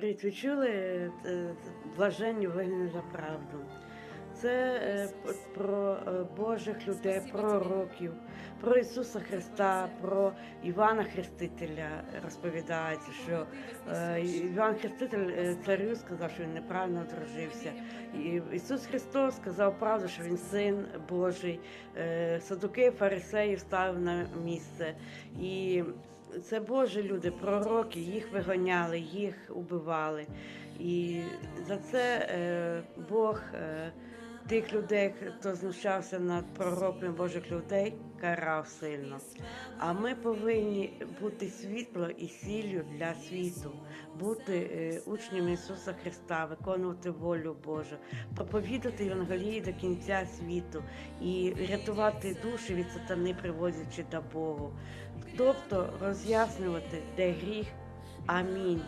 Привіт, ви чули блаженні вигнані за правду. Це е, про е, Божих людей, пророків, про Ісуса Христа, про Івана Хрестителя розповідається, що е, Іван Хреститель царю сказав, що він неправильно одружився. Ісус Христос сказав правду, що він син Божий. Садукеїв фарисеїв ставив на місце. І це Божі люди, пророки, їх виганяли, їх убивали. І за це е, Бог е, тих людей, хто знущався над пророками Божих людей, карав сильно. А ми повинні бути світло і сіллю для світу, бути е, учнями Ісуса Христа, виконувати волю Божу, проповідати Євангелії до кінця світу і рятувати душі від сатани, приводячи до Богу. Тобто роз'яснювати, де гріх. Амінь.